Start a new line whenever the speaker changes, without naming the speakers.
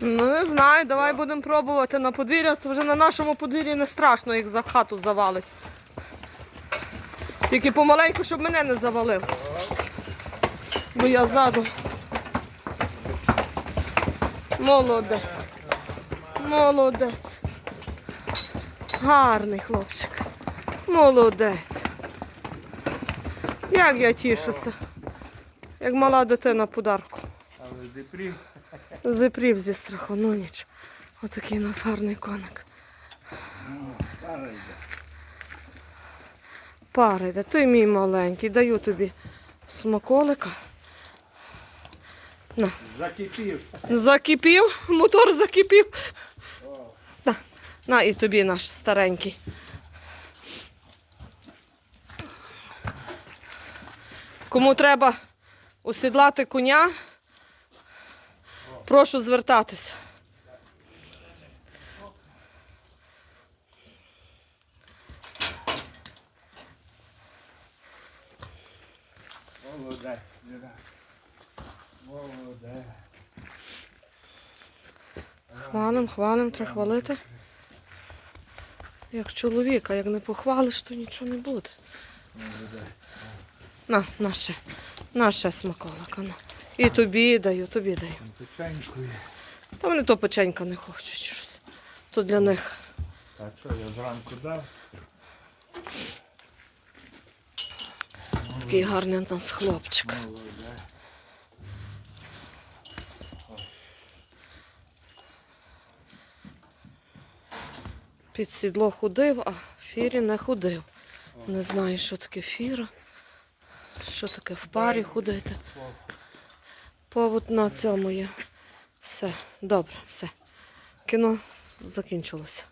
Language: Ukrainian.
Ну не знаю, давай будемо пробувати на подвір'я. То вже на нашому подвір'ї не страшно їх за хату завалить. Тільки помаленьку, щоб мене не завалив. Бо я ззаду. Молодець. Молодець. Гарний хлопчик. Молодець. Як я тішуся. Як мала дитина подарку.
Але депрів.
Зипрів зі страху, ну ніч. Отакий у нас гарний коник. Пара йде, той мій маленький, даю тобі смаколика. На.
Закипів.
Закипів, мотор закипів. На, на і тобі наш старенький. Кому треба осідлати коня, прошу звертатися.
Молодець. Молодець.
Хвалим, хвалим, треба хвалити. Як чоловіка, як не похвалиш, то нічого не буде. На, на ще, на ще смаколика. На. І тобі даю, тобі даю.
Печенькою.
Та вони то печенька не хочуть щось. То для них.
А що, я зранку дав?
Такий гарний у нас хлопчик. Під сідло ходив, а фірі не ходив. Не знаю, що таке фіра, що таке в парі ходити. Повод на цьому є. Все, добре, все. Кіно закінчилося.